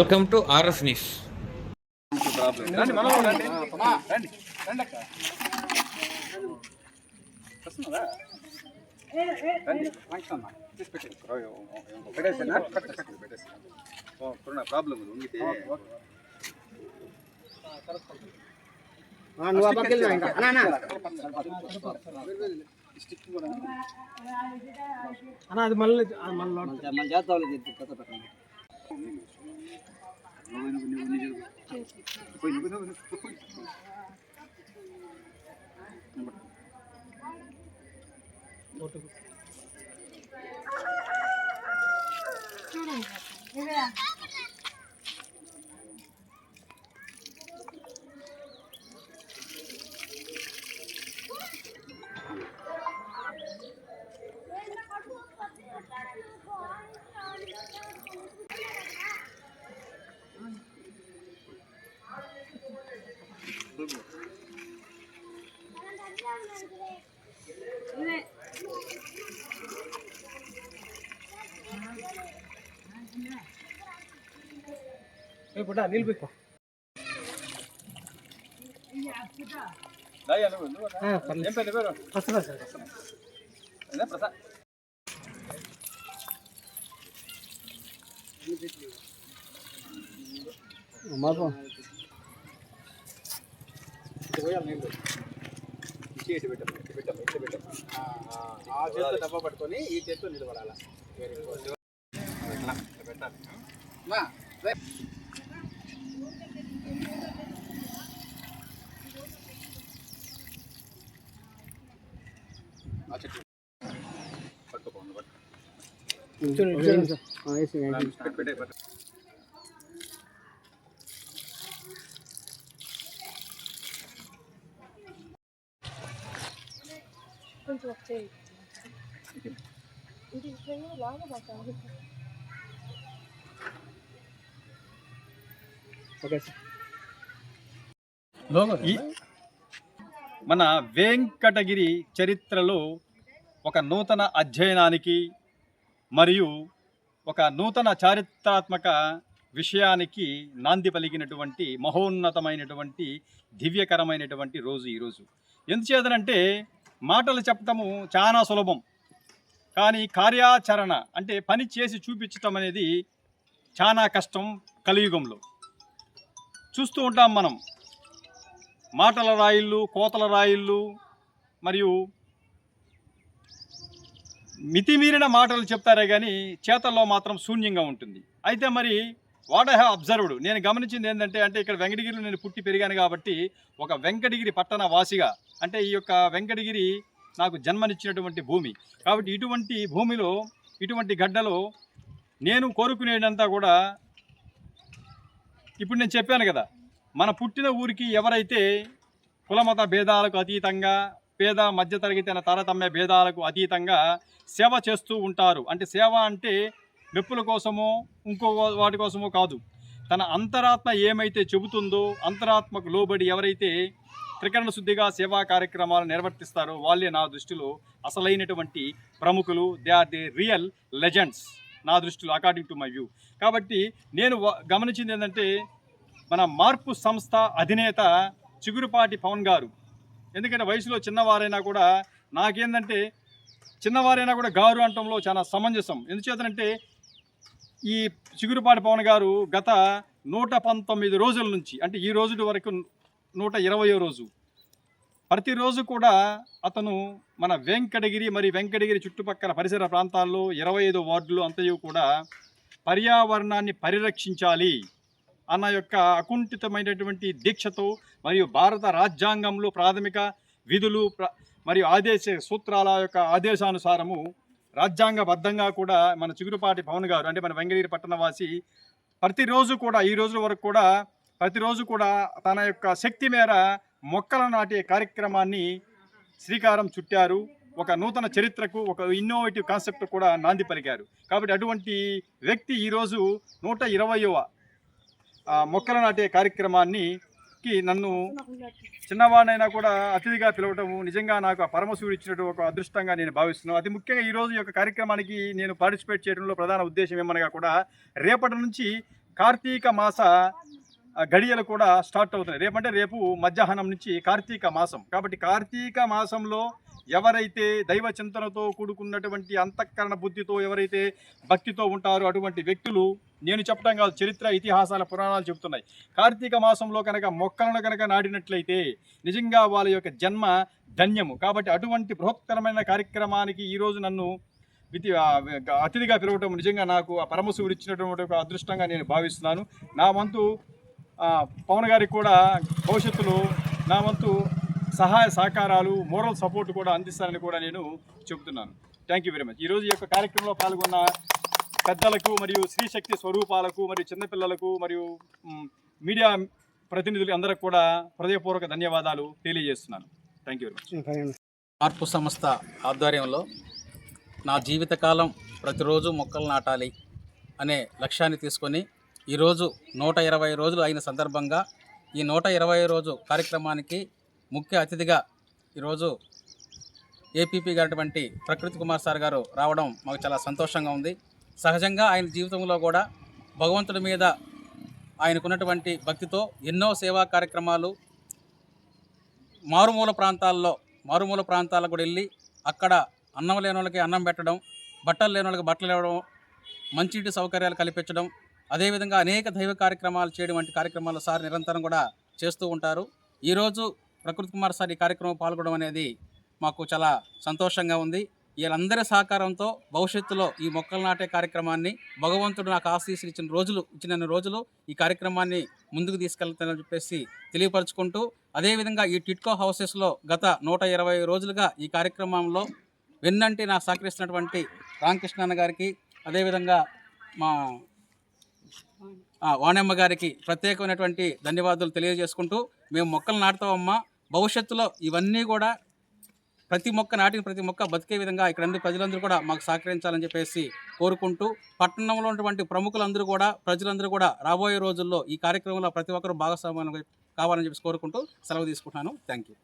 Welcome to RS news. Problem నువ్వు ఆ పక్కకి వెళ్ళు ఇంకా. అన్నా, అన్నా. అది మళ్ళీ మళ్ళీ లోడ్. మన జాతర కొత్త పెట్టండి నువ్వు నువ్వు నువ్వు నువ్వు పోయి నువ్వు నువ్వు నువ్వు పోయి పుట్ట నీళ్ళు పోయి దయ్యా నువ్వు నువ్వు ఆ, పర్లేదు. ఏం పేరు పేరు వస్తున్నా సార్ అదే ప్రసాద్ మాకు. ఇటు పెట్టాము ఇటు పెట్టాము ఇటు పెట్టాము ఆ చేతితో డబ్బా పట్టుకొని ఈ చేతితో నిలబడాలి. పెట్టాలి మా రే. ఆ చెట్టు పట్టుకోండి పట్టు చూడండి చూడండి సార్ ఆ, వేసి, వేసి. పెట్టు పెట్టే పట్టు కొంచెం వచ్చేయి ఇది లాగా ఓకే మన వెంకటగిరి చరిత్రలో ఒక నూతన అధ్యయనానికి మరియు ఒక నూతన చారిత్రాత్మక విషయానికి నాంది పలికినటువంటి మహోన్నతమైనటువంటి దివ్యకరమైనటువంటి రోజు ఈరోజు. ఎందుచేతనంటే మాటలు చెప్పటము చాలా సులభం. కానీ కార్యాచరణ అంటే పని చేసి చూపించటం అనేది చాలా కష్టం కలియుగంలో. చూస్తూ ఉంటాం మనం. మాటల రాయిళ్ళు కోతల రాయిళ్ళు మరియు మితిమీరిన మాటలు చెప్తారే కానీ చేతల్లో మాత్రం శూన్యంగా ఉంటుంది. అయితే మరి వాట్ ఐ హ్యావ్ అబ్జర్వ్డ్ నేను గమనించింది ఏంటంటే అంటే ఇక్కడ వెంకటగిరిలో నేను పుట్టి పెరిగాను కాబట్టి ఒక వెంకటగిరి పట్టణ వాసిగా అంటే ఈ యొక్క వెంకటగిరి నాకు జన్మనిచ్చినటువంటి భూమి. కాబట్టి ఇటువంటి భూమిలో ఇటువంటి గడ్డలో నేను కోరుకునేదంతా కూడా ఇప్పుడు నేను చెప్పాను కదా మన పుట్టిన ఊరికి ఎవరైతే కులమత భేదాలకు అతీతంగా పేద మధ్యతరగతి అనే తారతమ్య భేదాలకు అతీతంగా సేవ చేస్తూ ఉంటారు. అంటే సేవ అంటే మెప్పుల కోసమో ఇంకో వాటి కోసమో కాదు. తన అంతరాత్మ ఏమైతే చెబుతుందో అంతరాత్మకు లోబడి ఎవరైతే త్రికరణ శుద్ధిగా సేవా కార్యక్రమాలు నిర్వర్తిస్తారో వాళ్ళే నా దృష్టిలో అసలైనటువంటి ప్రముఖులు. They are the real legends నా దృష్టిలో అకార్డింగ్ టు మై వ్యూ కాబట్టి నేను గమనించింది ఏంటంటే మన మార్పు సంస్థ అధినేత చిగురుపాటి పవన్ గారు ఎందుకంటే వయసులో చిన్నవారైనా కూడా నాకేందంటే చిన్నవారైనా కూడా గారు అంటంలో చాలా సమంజసం. ఎందుచేతనంటే ఈ చిగురుపాటి పవన్ గారు గత నూట పంతొమ్మిది రోజుల నుంచి అంటే ఈ రోజు వరకు నూట ఇరవయో రోజు ప్రతిరోజు కూడా అతను మన వెంకటగిరి మరి వెంకటగిరి చుట్టుపక్కల పరిసర ప్రాంతాల్లో ఇరవై ఐదు వార్డులు అంతయు కూడా పర్యావరణాన్ని పరిరక్షించాలి. అన్న యొక్క అకుంఠితమైనటువంటి దీక్షతో మరియు భారత రాజ్యాంగంలో ప్రాథమిక విధులు మరియు ఆదేశ సూత్రాల యొక్క ఆదేశానుసారము రాజ్యాంగబద్ధంగా కూడా మన చిగురుపాటి పవన్ గారు అంటే మన వెంగళగిరి పట్టణవాసి ప్రతిరోజు కూడా ఈ రోజుల వరకు కూడా ప్రతిరోజు కూడా తన యొక్క శక్తి మేర మొక్కలు నాటే కార్యక్రమాన్ని శ్రీకారం చుట్టారు. ఒక నూతన చరిత్రకు ఒక ఇన్నోవేటివ్ కాన్సెప్ట్ కూడా నాంది పలికారు. కాబట్టి అటువంటి వ్యక్తి ఈరోజు నూట ఇరవయవ మొక్కలు నాటే కార్యక్రమాన్ని కి నన్ను చిన్నవాడినైనా కూడా అతిథిగా పిలవటము నిజంగా నాకు ఆ పరమశివుడు ఇచ్చినట్టు ఒక అదృష్టంగా నేను భావిస్తున్నాను. అతి ముఖ్యంగా ఈ రోజు యొక్క కార్యక్రమానికి నేను పార్టిసిపేట్ చేయడంలో ప్రధాన ఉద్దేశం ఏమనగా కూడా రేపటి నుంచి కార్తీక మాస గడియలు కూడా స్టార్ట్ అవుతున్నాయి. రేపంటే రేపు మధ్యాహ్నం నుంచి కార్తీక మాసం. కాబట్టి కార్తీక మాసంలో ఎవరైతే దైవ చింతనతో కూడుకున్నటువంటి అంతఃకరణ బుద్ధితో ఎవరైతే భక్తితో ఉంటారో అటువంటి వ్యక్తులు నేను చెప్పడం కాదు చరిత్ర ఇతిహాసాల పురాణాలు చెబుతున్నాయి. కార్తీక మాసంలో కనుక మొక్కలను కనుక నాటినట్లయితే నిజంగా వాళ్ళ యొక్క జన్మ ధన్యము. కాబట్టి అటువంటి బృహత్తరమైన కార్యక్రమానికి ఈరోజు నన్ను విధి అతిథిగా పిలవటం నిజంగా నాకు ఆ పరమశివుడు ఇచ్చినటువంటి ఒక అదృష్టంగా నేను భావిస్తున్నాను. నా వంతు పవన్ గారికి కూడా భవిష్యత్తులో నా వంతు సహాయ సహకారాలు మోరల్ సపోర్ట్ కూడా అందిస్తానని కూడా నేను చెబుతున్నాను. థ్యాంక్ యూ వెరీ మచ్ ఈరోజు ఈ యొక్క కార్యక్రమంలో పాల్గొన్న పెద్దలకు మరియు స్త్రీశక్తి స్వరూపాలకు మరియు చిన్నపిల్లలకు మరియు మీడియా ప్రతినిధులు అందరికి కూడా హృదయపూర్వక ధన్యవాదాలు తెలియజేస్తున్నాను. థ్యాంక్ యూ వెరీ మచ్ మార్పు సంస్థ ఆధ్వర్యంలో నా జీవితకాలం ప్రతిరోజు మొక్కలు నాటాలి అనే లక్ష్యాన్ని తీసుకొని ఈరోజు నూట ఇరవై రోజులు అయిన సందర్భంగా ఈ నూట ఇరవై రోజు కార్యక్రమానికి ముఖ్య అతిథిగా ఈరోజు ఏపీపీ గారిటువంటి ప్రకృతి కుమార్ సార్ గారు రావడం మాకు చాలా సంతోషంగా ఉంది. సహజంగా ఆయన జీవితంలో కూడా భగవంతుడి మీద ఆయనకున్నటువంటి భక్తితో ఎన్నో సేవా కార్యక్రమాలు మారుమూల ప్రాంతాల్లో మారుమూల ప్రాంతాలకు కూడా వెళ్ళి అక్కడ అన్నం లేని వాళ్ళకి అన్నం పెట్టడం బట్టలు లేని వాళ్ళకి బట్టలు ఇవ్వడం మంచినీటి సౌకర్యాలు కల్పించడం అదేవిధంగా అనేక దైవ కార్యక్రమాలు చేయడం వంటి కార్యక్రమాలు సార్ నిరంతరం కూడా చేస్తూ ఉంటారు. ఈరోజు ప్రకృతి కుమార్ సార్ ఈ కార్యక్రమం పాల్గొనడం అనేది మాకు చాలా సంతోషంగా ఉంది. వీళ్ళందరి సహకారంతో భవిష్యత్తులో ఈ మొక్కలు నాటే కార్యక్రమాన్ని భగవంతుడు నాకు ఆశీస్సులు ఇచ్చిన రోజులు ఇచ్చిన రోజులు ఈ కార్యక్రమాన్ని ముందుకు తీసుకెళ్తానని చెప్పేసి తెలియపరచుకుంటూ అదేవిధంగా ఈ టిట్కో హౌసెస్లో గత నూట ఇరవై రోజులుగా ఈ కార్యక్రమంలో వెన్నంటి నాకు సహకరిస్తున్నటువంటి రామకృష్ణ అన్న గారికి అదేవిధంగా మా వాణమ్మ గారికి ప్రత్యేకమైనటువంటి ధన్యవాదాలు తెలియజేసుకుంటూ మేము మొక్కలు నాటుతామమ్మా. భవిష్యత్తులో ఇవన్నీ కూడా ప్రతి మొక్క నాటిన ప్రతి మొక్క బతికే విధంగా ఇక్కడ ప్రజలందరూ కూడా మాకు సహకరించాలని చెప్పేసి కోరుకుంటూ పట్టణంలో ఉన్నటువంటి ప్రముఖులందరూ కూడా ప్రజలందరూ కూడా రాబోయే రోజుల్లో ఈ కార్యక్రమంలో ప్రతి ఒక్కరూ భాగస్వామ్యం కావాలని చెప్పేసి కోరుకుంటూ సెలవు తీసుకుంటున్నాను. Thank you